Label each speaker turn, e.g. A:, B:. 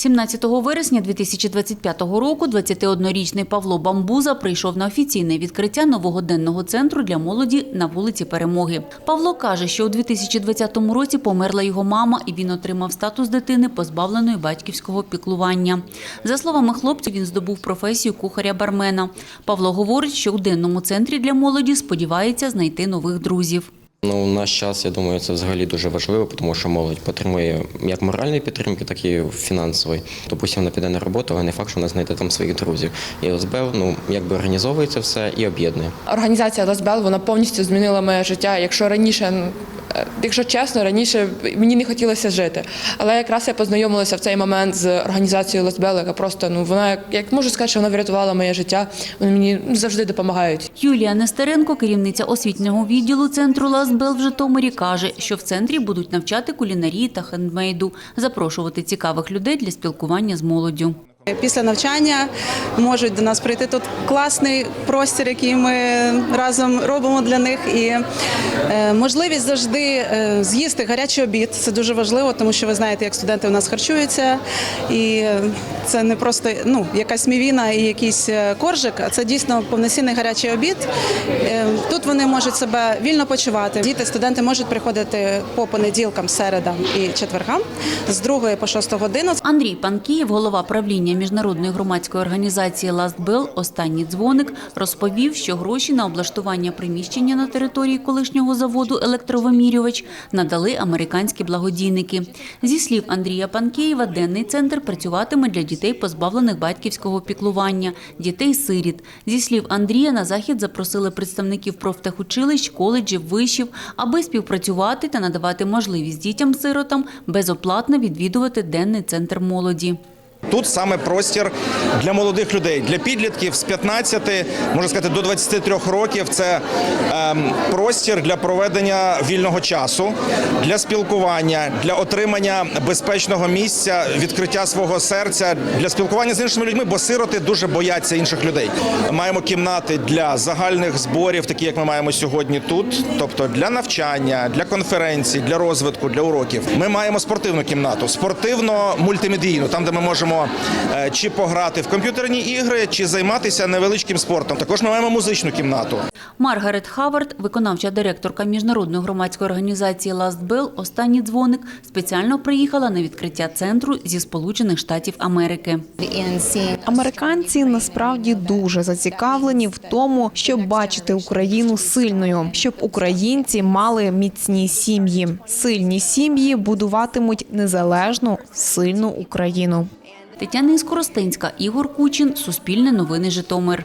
A: 17 вересня 2025 року 21-річний Павло Бамбуза прийшов на офіційне відкриття нового денного центру для молоді на вулиці Перемоги. Павло каже, що у 2020 році померла його мама, і він отримав статус дитини, позбавленої батьківського піклування. За словами хлопця, він здобув професію кухаря-бармена. Павло говорить, що у денному центрі для молоді сподівається знайти нових друзів.
B: Ну, у наш час, я думаю, це взагалі дуже важливо, тому що молодь потребує як моральної підтримки, так і фінансової. Допустимо, вона піде на роботу, але не факт, що вона знайде там своїх друзів. І ОСБ, ну, якби організовується все і об'єднує.
C: Організація Ласбел вона повністю змінила моє життя. Якщо раніше, ну, якщо чесно, раніше мені не хотілося жити. Але якраз я познайомилася в цей момент з організацією Ласбел, яка просто ну вона як, як можу сказати, що вона врятувала моє життя. Вони мені ну, завжди допомагають.
A: Юлія Нестеренко, керівниця освітнього відділу центру Ласбел в Житомирі, каже, що в центрі будуть навчати кулінарії та хендмейду, запрошувати цікавих людей для спілкування з молоддю.
D: Після навчання можуть до нас прийти тут класний простір, який ми разом робимо для них. І е, можливість завжди е, з'їсти гарячий обід. Це дуже важливо, тому що ви знаєте, як студенти у нас харчуються, і е, це не просто ну, якась мівіна і якийсь е, коржик, а це дійсно повноцінний гарячий обід. Е, Тут вони можуть себе вільно почувати. Діти, студенти можуть приходити по понеділкам, середам і четвергам з 2 по 6 годину.
A: Андрій Панкієв, голова правління міжнародної громадської організації Bell «Останній дзвоник, розповів, що гроші на облаштування приміщення на території колишнього заводу електровимірювач надали американські благодійники. Зі слів Андрія Панкієва, денний центр працюватиме для дітей, позбавлених батьківського піклування, дітей-сиріт. Зі слів Андрія, на захід запросили представників профтехучилищ, коледжів, вишів, аби співпрацювати та надавати можливість дітям-сиротам безоплатно відвідувати денний центр молоді.
E: Тут саме простір для молодих людей, для підлітків з 15, можна сказати, до 23 років. Це ем, простір для проведення вільного часу, для спілкування, для отримання безпечного місця, відкриття свого серця, для спілкування з іншими людьми, бо сироти дуже бояться інших людей. Маємо кімнати для загальних зборів, такі як ми маємо сьогодні тут, тобто для навчання, для конференцій, для розвитку, для уроків. Ми маємо спортивну кімнату, спортивно-мультимедійну, там, де ми можемо е, чи пограти в комп'ютерні ігри, чи займатися невеличким спортом. Також ми маємо музичну кімнату.
A: Маргарет Хавард, виконавча директорка міжнародної громадської організації Last Bell «Останній дзвоник», спеціально приїхала на відкриття центру зі Сполучених Штатів Америки.
F: Американці насправді дуже зацікавлені в тому, щоб бачити Україну сильною, щоб українці мали міцні сім'ї. Сильні сім'ї будуватимуть незалежну сильну Україну.
A: Тетяна Іскоростенська, Ігор Кучин, Суспільне новини Житомир.